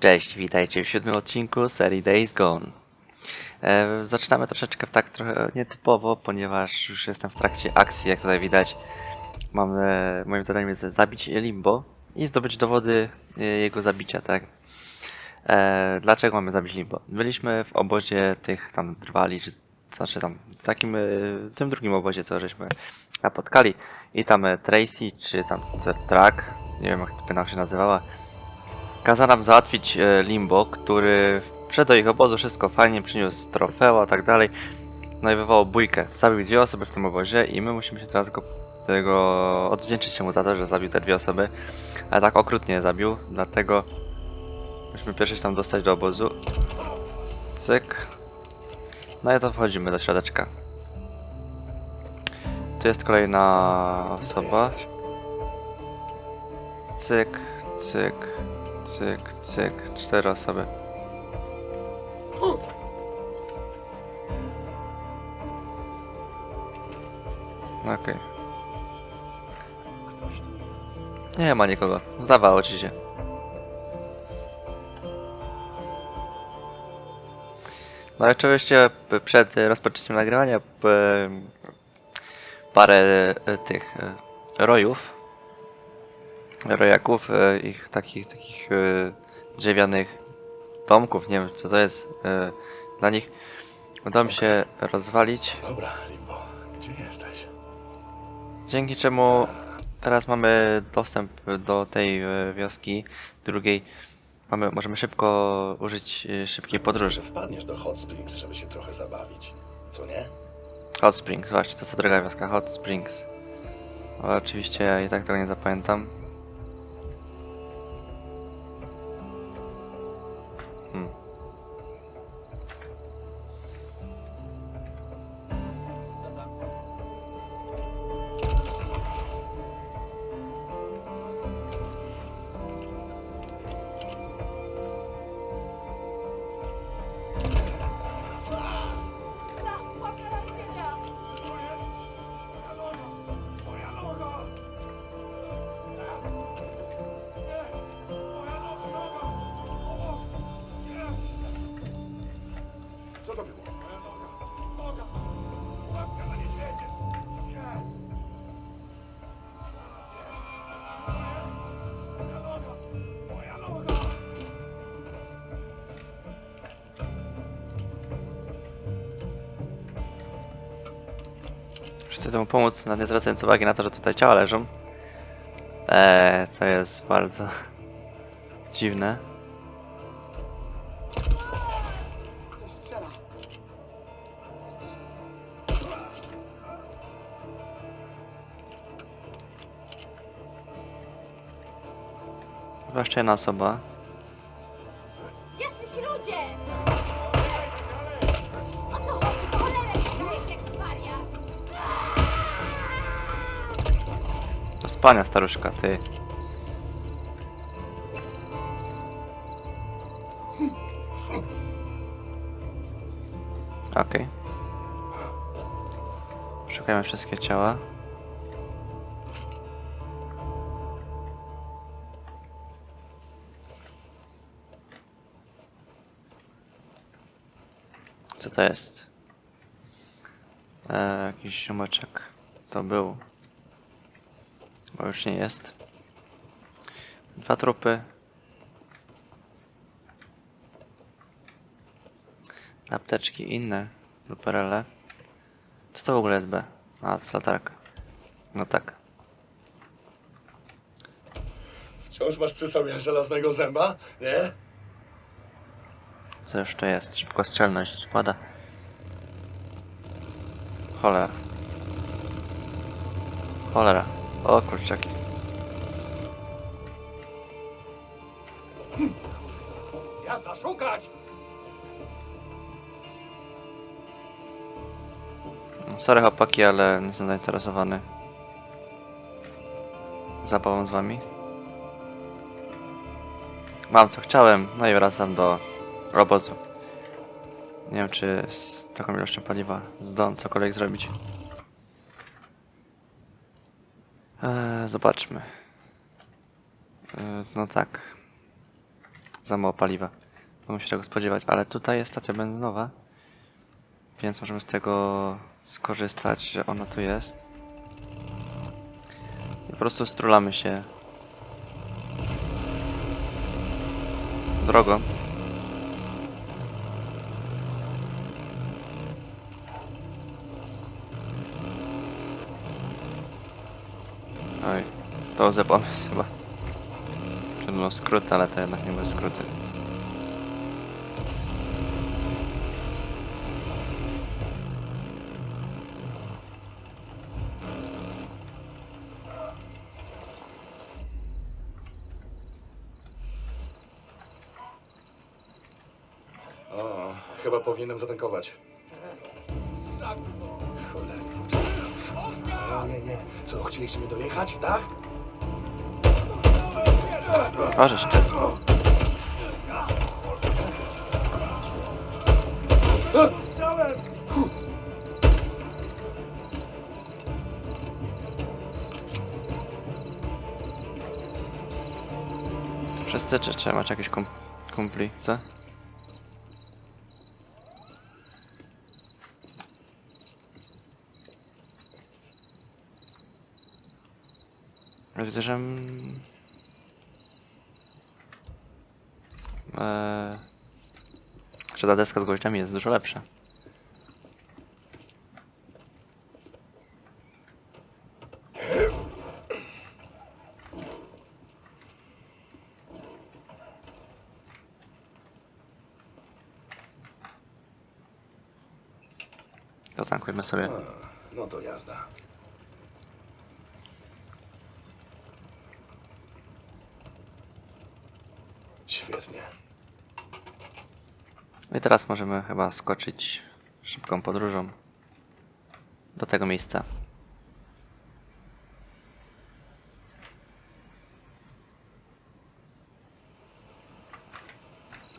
Cześć, witajcie w siódmym odcinku serii Days Gone. E, zaczynamy troszeczkę w tak trochę nietypowo, ponieważ już jestem w trakcie akcji, jak tutaj widać. Mam, e, moim zadaniem jest zabić Limbo i zdobyć dowody e, jego zabicia, tak? Dlaczego mamy zabić Limbo? Byliśmy w obozie tych tam drwali, czy znaczy tam w takim, tym drugim obozie, co żeśmy napotkali. I tam Tracy, czy tam Track, nie wiem jak to się nazywała, Kazał nam załatwić e, Limbo, który wszedł do ich obozu, wszystko fajnie, przyniósł trofea, tak dalej. No i wywołał bójkę. Zabił dwie osoby w tym obozie i my musimy się teraz go, tego odwdzięczyć się mu za to, że zabił te dwie osoby. Ale tak okrutnie zabił, dlatego musimy pierwszy się tam dostać do obozu. Cyk. No i to wchodzimy do środeczka. Tu jest kolejna osoba. Cyk, cyk, cyk, cyk. Cztery osoby. Okej. Ktoś tu jest. Nie ma nikogo. Zdawało ci się. No i oczywiście przed rozpoczęciem nagrywania parę e, tych e, rojów, rojaków, e, ich takich, takich e, drzewianych domków, nie wiem co to jest e, dla nich, udało mi się rozwalić. Dobra, Limbo, gdzie jesteś? Dzięki czemu teraz mamy dostęp do tej wioski drugiej. Mamy, możemy szybko użyć szybkiej podróży. Wpadniesz do Hot Springs, żeby się trochę zabawić. Co nie? Hot Springs, właśnie, to jest ta druga wioska, Hot Springs. Ale oczywiście ja i tak tego nie zapamiętam. Chcę temu pomóc, nawet nie zwracając uwagi na to, że tutaj ciała leżą. Eee, to jest bardzo dziwne. Strzela. Zwłaszcza jedna osoba. Spania, staruszka, ty. Okej. Szukajmy wszystkie ciała. Co to jest? E, jakiś ziomeczek. To był. Bo już nie jest. Dwa trupy. Apteczki inne. Duperele. Co to w ogóle jest B? A, to jest latarka. No tak. Wciąż masz przy sobie żelaznego zęba, nie? Co jeszcze jest? Szybkostrzelność spada. Cholera. Cholera. O kurczaki. Jazda, szukać! Sorry chłopaki, ale nie jestem zainteresowany zabawą z wami. Mam co chciałem, no i wracam do obozu. Nie wiem czy z taką ilością paliwa zdołam cokolwiek zrobić. Eee, zobaczmy. Eee, no tak. za mało paliwa. Mogłem się tego spodziewać, ale tutaj jest stacja benzynowa. Więc możemy z tego skorzystać, że ona tu jest. I po prostu strulamy się drogą. To za pomysł chyba. Trudno skrót, ale to jednak nie były skróty. Wszyscy, czy, czy macie jakieś kum kumpli, co? Widzę, że... Eee, że ta deska z gwoździami jest dużo lepsza. To tankujemy sobie. A, no to jazda. Świetnie. I teraz możemy chyba skoczyć szybką podróżą do tego miejsca.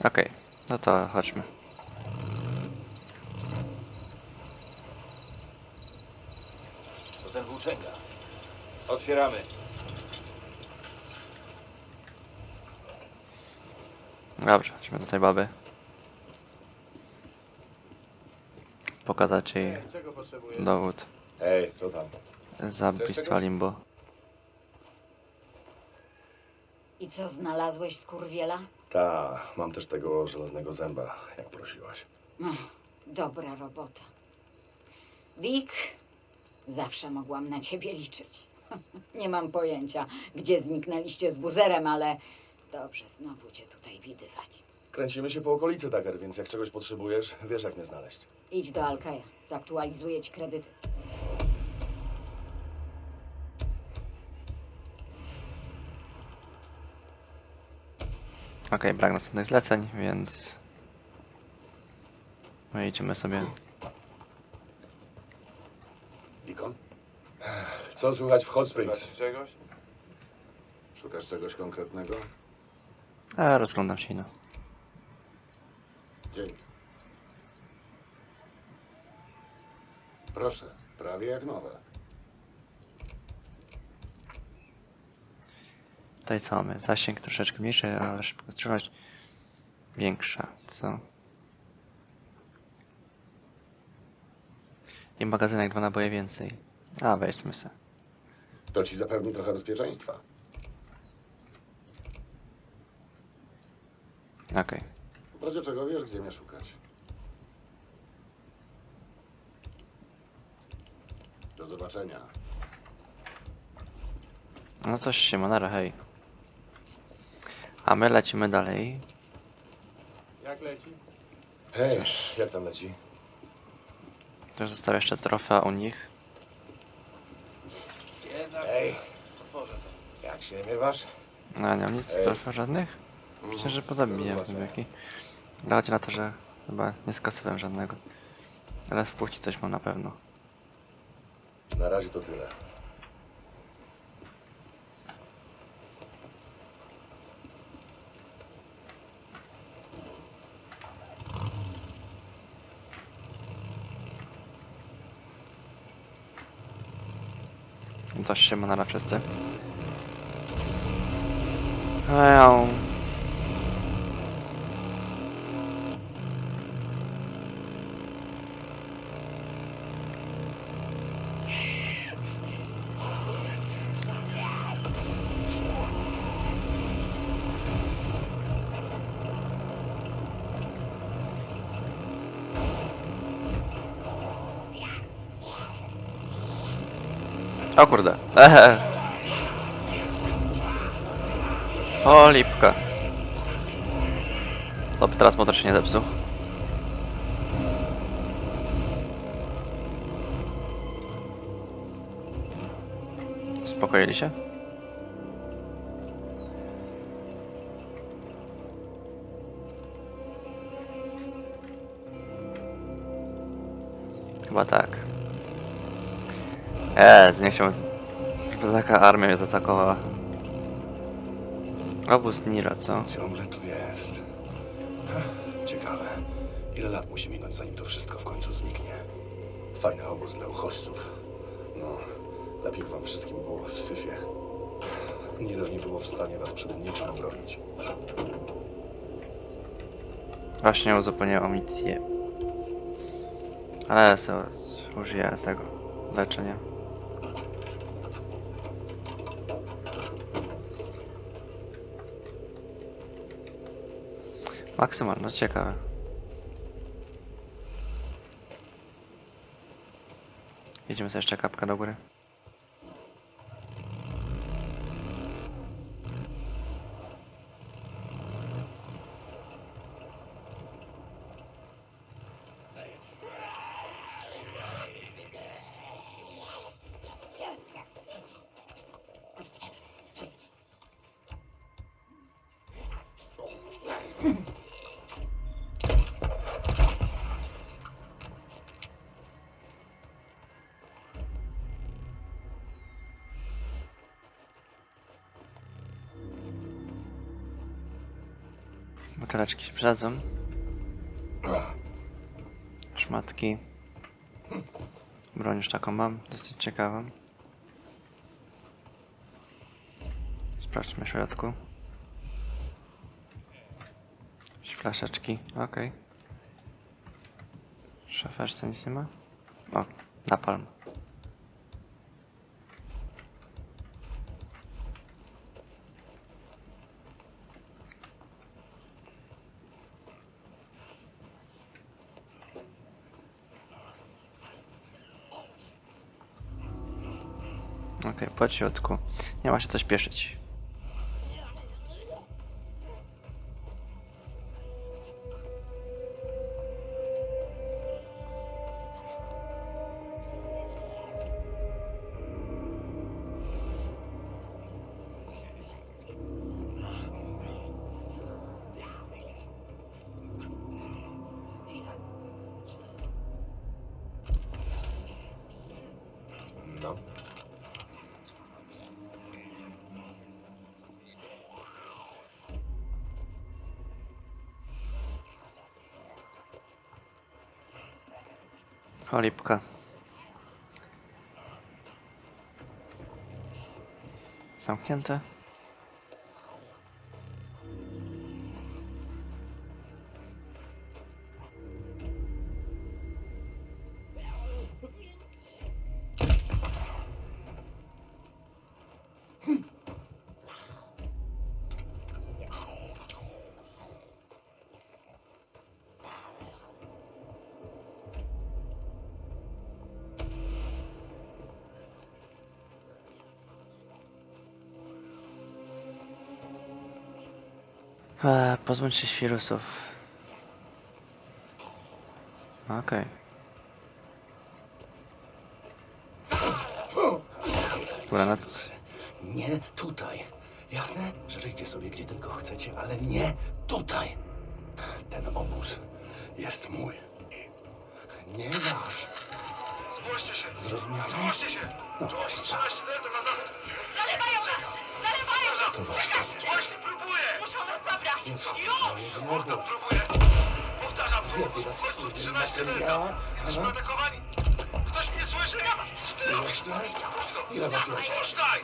Okej, no to chodźmy. To ten włóczęga. Otwieramy. Dobrze, chodźmy do tej baby. Pokazać jej Czego potrzebujesz? dowód Ej, co tam? zabójstwa czegoś? Limbo. I co, znalazłeś skurwiela? Ta, mam też tego żelaznego zęba, jak prosiłaś. Ach, dobra robota. Dick, zawsze mogłam na ciebie liczyć. Nie mam pojęcia, gdzie zniknęliście z buzerem, ale dobrze znowu cię tutaj widywać. Kręcimy się po okolicy, Tucker, więc jak czegoś potrzebujesz, wiesz jak mnie znaleźć. Idź do Alkaja, zaktualizuję ci kredyty. Okej, brak następnych zleceń, więc... My idziemy sobie... Ikon? Co słychać w Hot Springs? czegoś? Szukasz czegoś konkretnego? A, rozglądam się no. Dzięki. Proszę, prawie jak nowe. Tutaj co mamy? Zasięg troszeczkę mniejszy, ale szybkostrzelność większa, co? I magazynek dwa naboje więcej. A, weźmy se. To ci zapewni trochę bezpieczeństwa. Okej. W razie czego wiesz, gdzie mnie szukać. Do zobaczenia. No to Simonara, hej. A my lecimy dalej. Jak leci? Hej, jak tam leci? Też został jeszcze trofea u nich. Ej, jak się miewasz? No, nie mam nic, Ej. trofea żadnych? Myślę, że pozabiję Zobaczę. zombiaki. Chodzi na to, że chyba nie skasowałem żadnego. Ale w płci coś mam na pewno. Na razie to tyle. To Simonara wszyscy. Eją. O kurde. Ehe. O lipka. Dobra, teraz motor się nie zepsuł. Uspokoili się? Chyba tak. Jezu, nie chciałbym... żeby Taka armia mnie zaatakowała. Obóz Nira, co? Ciągle tu jest. Ciekawe. Ile lat musi minąć, zanim to wszystko w końcu zniknie? Fajny obóz dla uchodźców. No, lepiej wam wszystkim było w syfie. Niro nie było w stanie was przed niczym obronić. Właśnie uzupełnię amunicję. Ale sobie użyję tego leczenia. Maksymalnie, ciekawe. Jedziemy sobie jeszcze kapkę do góry. Przydadzą. Szmatki. Broń już taką mam, dosyć ciekawą. Sprawdźmy w środku. Flaszeczki, okej. W szafeczce nic nie ma? O, napalm. Środku. Nie ma się co śpieszyć. Cholipka. Zamknięte. Eee, pozbądź się świrusów. Okej. Granat. Nie tutaj. Jasne? Żyjcie sobie gdzie tylko chcecie, ale nie tutaj. Ten obóz jest mój. Nie wasz. Zgłoście się! Zrozumiałe? Zgłoście się! No Tu właśnie. 13 nas zabrać! Już! Mordo, próbuję! Powtarzam, tu uchodźców 13 delta! Jesteśmy atakowani! Ktoś mnie słyszy? Co ty robisz? Puść to! Puszczaj!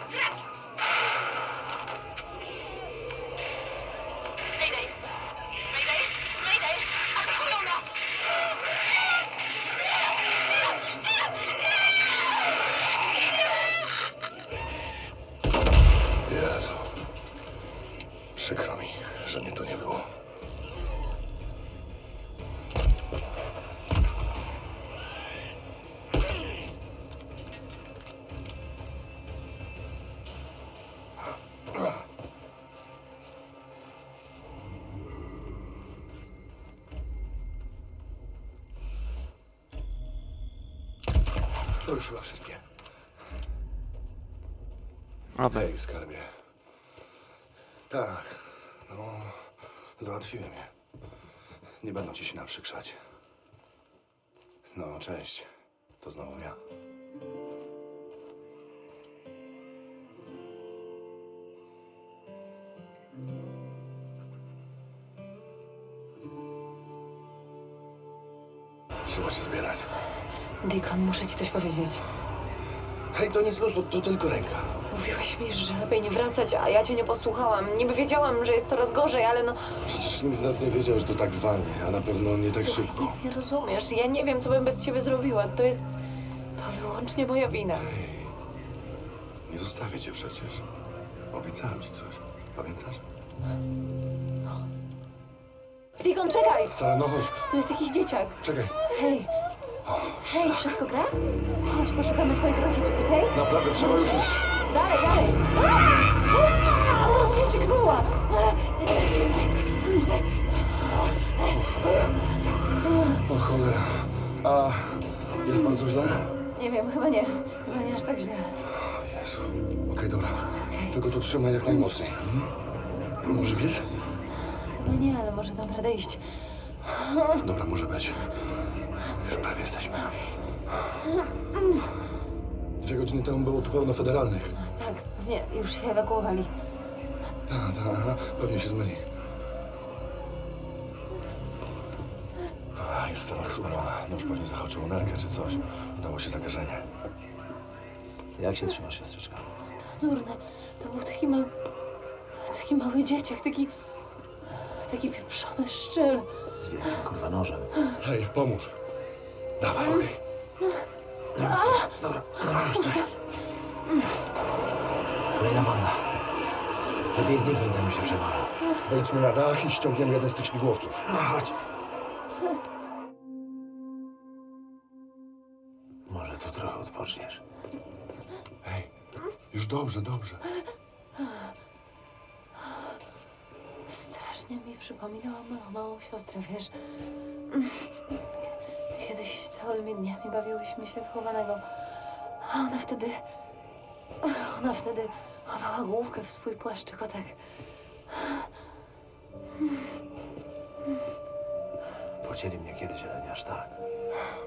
To już chyba wszystkie. Oby. Hej, skarbie. Tak, no, załatwiłem je. Nie będą ci się naprzykrzać. No, cześć. To znowu ja. Muszę ci coś powiedzieć. Hej, to nic luzu, to tylko ręka. Mówiłeś mi, że lepiej nie wracać, a ja cię nie posłuchałam. Niby wiedziałam, że jest coraz gorzej, ale no... Przecież nikt z nas nie wiedział, że to tak walnie, a na pewno nie tak Słuchaj, szybko. nic nie rozumiesz. Ja nie wiem, co bym bez ciebie zrobiła. To jest... To wyłącznie moja wina. Nie zostawię cię przecież. Obiecałem ci coś. Pamiętasz? Deacon, czekaj! Sara, no chodź. Tu jest jakiś dzieciak. Czekaj. Hej! Hej, wszystko gra? Chodź, poszukamy twoich rodziców, okej? Naprawdę trzeba już iść. Dalej, dalej! Ona mnie dźgnęła! O cholera. A jest bardzo źle? Nie wiem, chyba nie. Chyba nie aż tak źle. Jezu. Okej, dobra. Tylko tu trzymaj jak najmocniej. Mhm. Możesz biec? Chyba nie, ale może dam radę iść. Dobra, może być. Już prawie jesteśmy. Dwie godziny temu było tu pełno federalnych. Tak, pewnie już się ewakuowali. Tak, tak, aha. pewnie się zmyli. A, jest cała chłodna. Nóż pewnie zahaczył nerkę czy coś. Udało się zakażenie. Jak się trzymasz, siostrzyczka? To durne. To był taki mały... Taki mały dzieciak, taki... Taki pieprzony szczyl. Z wielkim kurwa nożem. Hej, pomóż. Dawaj. Dobra, dobra, dobra, już. Kolejna banda. Lepiej zniknąć, zanim się przewala. Wejdźmy na dach i ściągniemy jeden z tych śmigłowców. No chodź. Może tu trochę odpoczniesz. Hej, już dobrze, dobrze. Przypominała moją małą siostrę, wiesz? Kiedyś całymi dniami bawiłyśmy się w chowanego. A ona wtedy... Ona wtedy chowała główkę w swój płaszczyk, o tak. Pocięli mnie kiedyś, ale nie aż tak.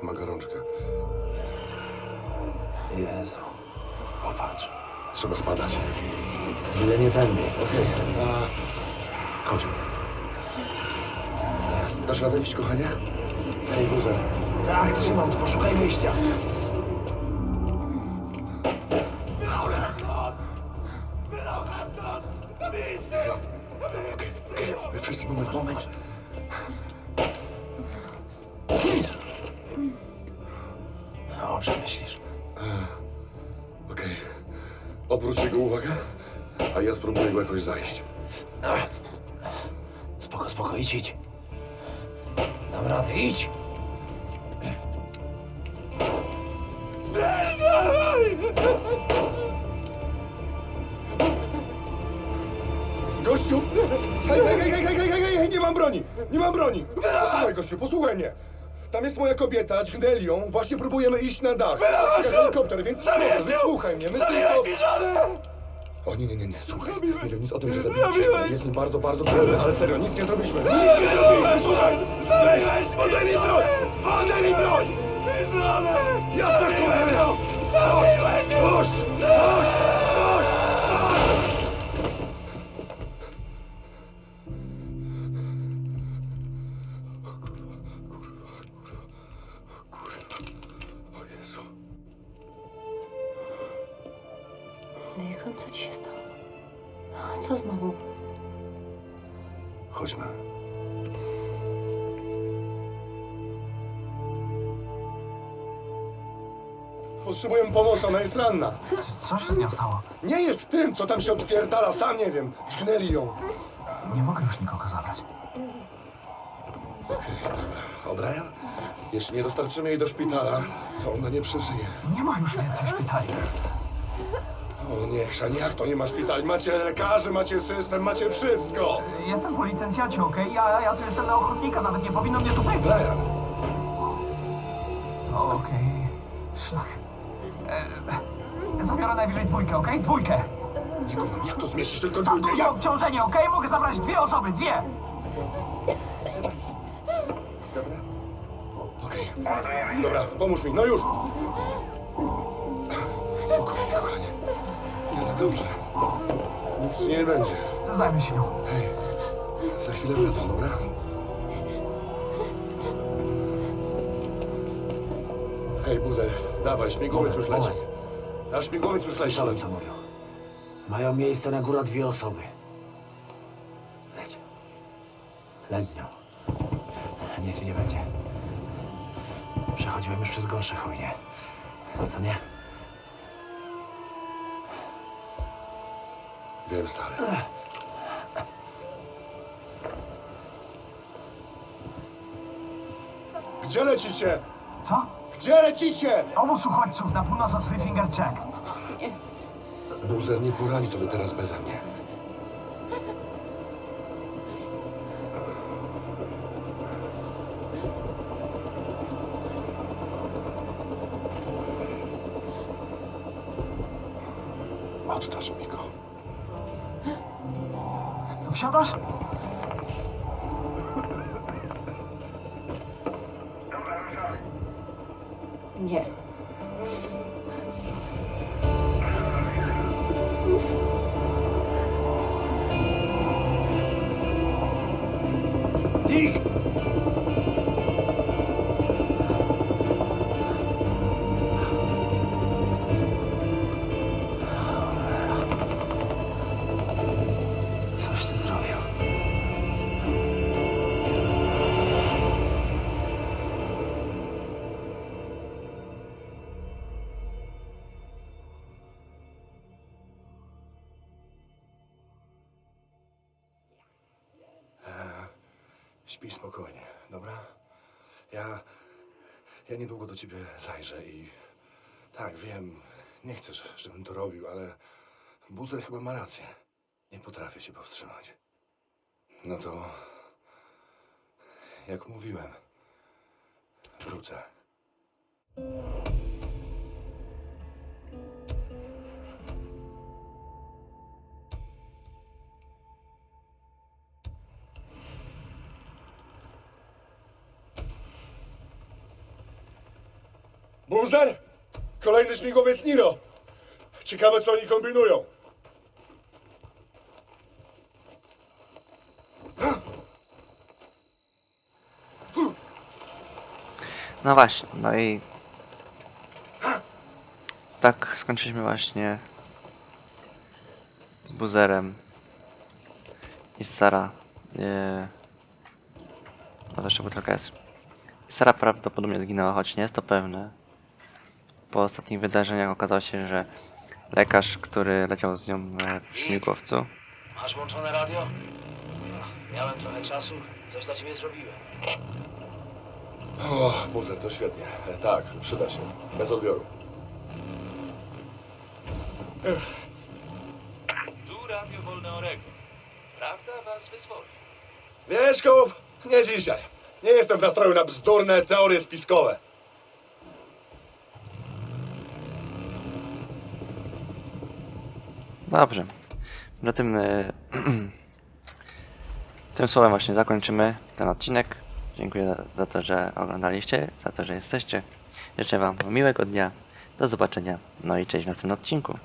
Ma gorączkę. Jezu. Popatrz. Trzeba spadać. Byle nie tędy. Okej, a... Chodź. Dasz radę iść, kochanie? Hej, buzer. Tak, trzymam, poszukaj wyjścia. Okej, okej. Wszyscy, moment, moment. O czym myślisz? Okej. Odwróć jego uwagę, a ja spróbuję go jakoś zajść. Spoko, spoko, idź, idź. Dam radę, idź. Gościu! Hej, hej, hej, hej, hej, hej, hej, hej, nie mam broni! Nie mam broni! Posłuchaj, gościu, posłuchaj mnie! Tam jest moja kobieta, dźgnęli ją, właśnie próbujemy iść na dach. Czeka helikopter, więc spokojnie, wysłuchaj mnie, my tylko... O nie, nie, nie, nie, słuchaj, nie wiem nic o tym, że zabiliśmy. Jest mi bardzo, bardzo przykro, ale serio, nic nie zrobiliśmy. Nic nie zrobiliśmy, słuchaj! Weź, oddaj mi broń! Oddaj mi broń! Jasna cholera! Dość! Dość! Dość! Pomocy, ona jest ranna. Co się z nią stało? Nie jest tym, co tam się odpierdala, sam nie wiem. Dźgnęli ją. Nie mogę już nikogo zabrać. Okej, dobra. O'Brien? Jeśli nie dostarczymy jej do szpitala, to ona nie przeżyje. Nie ma już więcej szpitali. O nie, jak to nie ma szpitali? Macie lekarzy, macie system, macie wszystko. Jestem po licencjacie, okej? Ja, ja tu jestem na ochotnika, nawet nie powinno mnie tutaj być. Brian, Okej. Szlak. E, zabiorę najwyżej dwójkę, okej? Dwójkę. Jak to zmieścisz tylko Mam dwójkę? duże Jak? obciążenie, okej? Mogę zabrać dwie osoby, dwie! Okej. Dobra, pomóż mi, no już. Spokojnie, kochanie. Jest dobrze. Nic ci nie będzie. Zajmę się nią. Hej, za chwilę wracam, dobra? Hej, buzer, dawaj, śmigłowiec już leci. Moment. Nasz śmigłowiec już leci. Słyszałem, co mówią. Mają miejsce na górę dwie osoby. Leć. Leć z nią. Nic mi nie będzie. Przechodziłem już przez gorsze chujnie. Co nie? Wiem, stary. Gdzie lecicie? Co? Gdzie lecicie? Obóz uchodźców na północ od Finger Jack. Buzer nie poradzi sobie teraz beze mnie. Oddasz mi go. Wsiadasz? Nie. Śpij spokojnie, dobra? Ja... Ja niedługo do ciebie zajrzę i... Tak, wiem, nie chcę, żebym to robił, ale... Buzer chyba ma rację. Nie potrafię się powstrzymać. No to... Jak mówiłem... Wrócę. Buzer! Kolejny śmigłowiec Niro! Ciekawe, co oni kombinują. No właśnie, no i tak skończyliśmy właśnie z Buzerem i z Sara. Nie... No to jeszcze butelka jest. Sara prawdopodobnie zginęła, choć nie jest to pewne. Po ostatnich wydarzeniach okazało się, że lekarz, który leciał z nią e, w śmigłowcu, Masz włączone radio? Miałem trochę czasu. Coś dla ciebie zrobiłem. O, Buzer, to świetnie. E, Tak, przyda się. Bez odbioru. Tu Radio Wolne Oregon. Prawda was wyzwoli. Wiesz, kup, nie dzisiaj. Nie jestem w nastroju na bzdurne teorie spiskowe. Dobrze. Na tym, e, tym słowem właśnie zakończymy ten odcinek. Dziękuję za, za to, że oglądaliście, za to, że jesteście. Życzę Wam miłego dnia. Do zobaczenia. No i cześć w następnym odcinku.